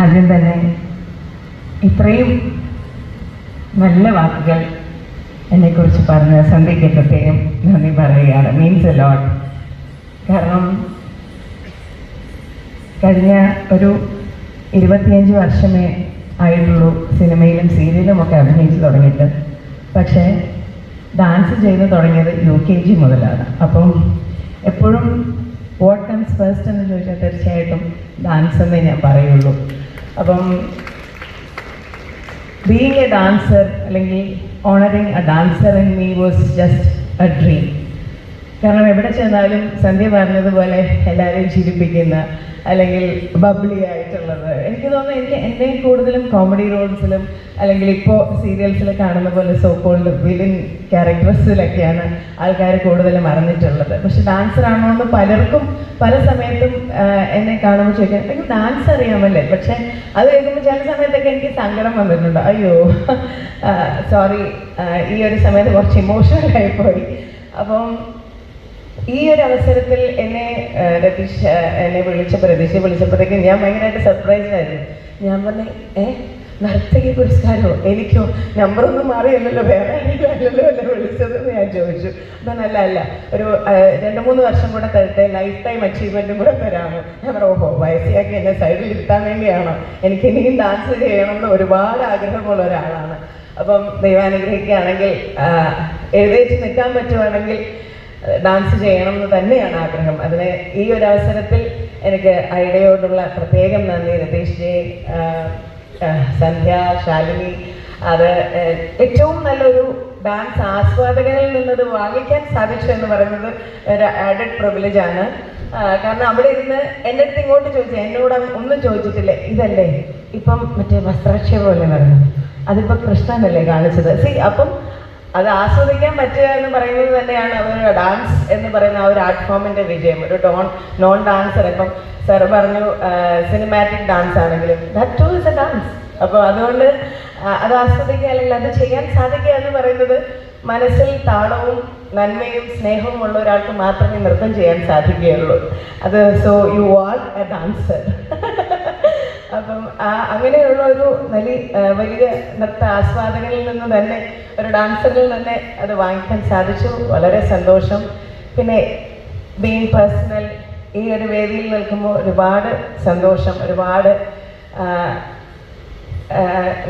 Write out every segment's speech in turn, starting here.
ആദ്യം തന്നെ ഇത്രയും നല്ല വാക്കുകൾ എന്നെക്കുറിച്ച് പറഞ്ഞ സന്ധ്യയ്ക്ക് പ്രത്യേകം നന്ദി പറയുകയാണ്. മീൻസ് എ ലോട്ട് കാരണം കഴിഞ്ഞ ഒരു ഇരുപത്തിയഞ്ച് വർഷമേ ആയിട്ടുള്ളൂ സിനിമയിലും സീരിയലും ഒക്കെ അഭിനയിച്ച് തുടങ്ങിയിട്ട്. പക്ഷേ ഡാൻസ് ചെയ്ത് തുടങ്ങിയത് യു കെ ജി മുതലാണ്. അപ്പം എപ്പോഴും വാട്ട് കംസ് ഫസ്റ്റ് എന്ന് ചോദിച്ചാൽ തീർച്ചയായിട്ടും ഡാൻസ് എന്നേ ഞാൻ പറയുള്ളൂ. അപ്പം ബീങ് എ ഡാൻസർ അല്ലെങ്കിൽ honouring a dancer in me was just a dream കാരണം എവിടെ ചെന്നാലും സന്ധ്യ പറഞ്ഞതുപോലെ എല്ലാവരെയും ചിരിപ്പിക്കുന്ന അല്ലെങ്കിൽ ബബ്ലി ആയിട്ടുള്ളത്. എനിക്ക് തോന്നുന്നു എനിക്ക് എന്നെ കൂടുതലും കോമഡി റോൾസിലും അല്ലെങ്കിൽ ഇപ്പോൾ സീരിയൽസിൽ കാണുന്ന പോലെ സോ കോൾഡ് വിലിൻ ക്യാരക്ടേഴ്സിലൊക്കെയാണ് ആൾക്കാർ കൂടുതലും അറിഞ്ഞിട്ടുള്ളത്. പക്ഷെ ഡാൻസർ ആണോ എന്ന് പലർക്കും പല സമയത്തും എന്നെ കാണുമ്പോൾ ചോദിക്കാൻ എനിക്ക് ഡാൻസ് അറിയാമല്ലേ? പക്ഷെ അത് കേൾക്കുമ്പോൾ ചില സമയത്തൊക്കെ എനിക്ക് സങ്കടം വന്നിട്ടുണ്ട്. അയ്യോ സോറി ഈ ഒരു സമയത്ത് കുറച്ച് ഇമോഷണൽ ആയിപ്പോയി അപ്പം ഈ ഒരു അവസരത്തിൽ എന്നെ രതീഷ് എന്നെ വിളിച്ചപ്പോൾ രതീഷ് വിളിച്ചപ്പോഴത്തേക്കും ഞാൻ ഭയങ്കരമായിട്ട് സർപ്രൈസ് ആയിരുന്നു. ഞാൻ പറഞ്ഞു ഏ നർത്തകി പുരസ്കാരമോ? എനിക്കോ? നമ്പറൊന്നും മാറിയല്ലല്ലോ വേറെ ആരെങ്കിലും എന്നെ വിളിച്ചതെന്ന് ഞാൻ ചോദിച്ചു. അപ്പം അല്ല അല്ല ഒരു രണ്ട് മൂന്ന് വർഷം കൂടെ തരട്ടെ ലൈഫ് ടൈം അച്ചീവ്മെന്റും കൂടെ തരാമോ? ഞാൻ പറഞ്ഞു ഓഹോ വയസ്സിയാക്കി എന്നെ സൈഡിൽ ഇരുത്താൻ വേണ്ടിയാണോ? എനിക്ക് ഇനിയും ഡാൻസ് ചെയ്യണമെന്ന് ഒരുപാട് ആഗ്രഹമുള്ള ഒരാളാണ്. അപ്പം ദൈവാനുഗ്രഹിക്കുകയാണെങ്കിൽ എഴുതേച്ച് നിൽക്കാൻ പറ്റുവാണെങ്കിൽ ഡാൻസ് ചെയ്യണം എന്ന് തന്നെയാണ് ആഗ്രഹം. അതിന് ഈ ഒരു അവസരത്തിൽ എനിക്ക് ഐഡയോടുള്ള പ്രത്യേകം നന്ദി. രതീഷ് ജെ സന്ധ്യ ശാലിനി അത് ഏറ്റവും നല്ലൊരു ഡാൻസ് ആസ്വാദകരിൽ നിന്നത് വാങ്ങിക്കാൻ സാധിച്ചു എന്ന് പറയുന്നത് ഒരു ആഡഡ് പ്രിവിലേജ് ആണ്. കാരണം അവിടെ ഇരുന്ന് എന്റെ അടുത്ത് ഇങ്ങോട്ട് ചോദിച്ചു എന്നോട് ഒന്നും ചോദിച്ചിട്ടില്ല. ഇതല്ലേ? ഇപ്പം മറ്റേ വസ്ത്രാക്ഷേപം അല്ലേ നടന്നത് അതിപ്പോൾ കൃഷ്ണനല്ലേ കാണിച്ചത്? സി അപ്പം അത് ആസ്വദിക്കാൻ പറ്റുക എന്ന് പറയുന്നത് തന്നെയാണ് അവരുടെ ഡാൻസ് എന്ന് പറയുന്ന ആ ഒരു ആർട്ട് ഫോമിന്റെ വിജയം. ഒരു ഡോൺ നോൺ ഡാൻസർ ഇപ്പം സർ പറഞ്ഞു സിനിമാറ്റിക് ഡാൻസ് ആണെങ്കിലും. That too is a dance അപ്പോൾ അതുകൊണ്ട് അത് ആസ്വദിക്കുക അല്ലെങ്കിൽ അത് ചെയ്യാൻ സാധിക്കുക എന്ന് പറയുന്നത് മനസ്സിൽ താളവും നന്മയും സ്നേഹവും ഉള്ള ഒരാൾക്ക് മാത്രമേ നൃത്തം ചെയ്യാൻ സാധിക്കുകയുള്ളൂ. അത് so you are a dancer അങ്ങനെയുള്ള ഒരു വലിയ വലിയ നൃത്ത ആസ്വാദകരിൽ നിന്ന് തന്നെ ഒരു ഡാൻസറിൽ തന്നെ അത് വാങ്ങിക്കാൻ സാധിച്ചു. വളരെ സന്തോഷം. പിന്നെ ബീങ് പേഴ്സണൽ ഈ ഒരു വേദിയിൽ നിൽക്കുമ്പോൾ ഒരുപാട് സന്തോഷം ഒരുപാട്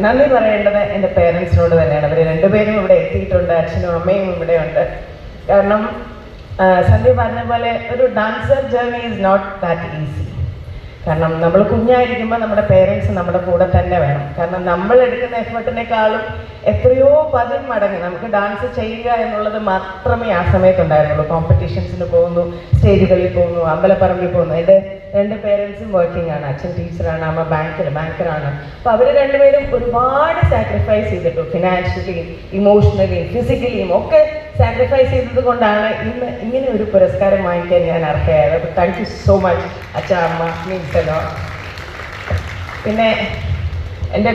നന്ദി പറയേണ്ടത് എന്റെ പേരൻസിനോട് തന്നെയാണ്. അവർ രണ്ടുപേരും ഇവിടെ എത്തിയിട്ടുണ്ട്. അച്ഛനും അമ്മയും ഇവിടെ ഉണ്ട്. കാരണം സന്ധ്യ പറഞ്ഞ പോലെ ഒരു dancer journey is not that easy കാരണം നമ്മൾ കുഞ്ഞായിരിക്കുമ്പോൾ നമ്മുടെ പേരൻസ് നമ്മുടെ കൂടെ തന്നെ വേണം. കാരണം നമ്മൾ എടുക്കുന്ന എഫേർട്ടിനേക്കാളും എത്രയോ പതിൽ മടങ്ങ് നമുക്ക് ഡാൻസ് ചെയ്യുക എന്നുള്ളത് മാത്രമേ ആ സമയത്ത് ഉണ്ടായിരുന്നുള്ളൂ. കോമ്പറ്റീഷൻസിന് പോകുന്നു സ്റ്റേജുകളിൽ പോകുന്നു അമ്പലപ്പറമ്പിൽ പോകുന്നു. എന്റെ രണ്ട് പേരൻസും വർക്കിംഗ് ആണ്. അച്ഛൻ ടീച്ചറാണ് അമ്മ ബാങ്കിൽ ബാങ്കറാണ് അപ്പോൾ അവർ രണ്ടുപേരും ഒരുപാട് സാക്രിഫൈസ് ചെയ്തിട്ടു. ഫിനാൻഷ്യലിയും ഇമോഷണലിയും ഫിസിക്കലിയും ഒക്കെ സാക്രിഫൈസ് ചെയ്തത് കൊണ്ടാണ് ഇന്ന് ഇങ്ങനെ ഒരു പുരസ്കാരം വാങ്ങിക്കാൻ ഞാൻ അർഹയായത്. അപ്പോൾ താങ്ക് യു സോ മച്ച് അച്ഛ അമ്മ മീൻസ് പിന്നെ എന്റെ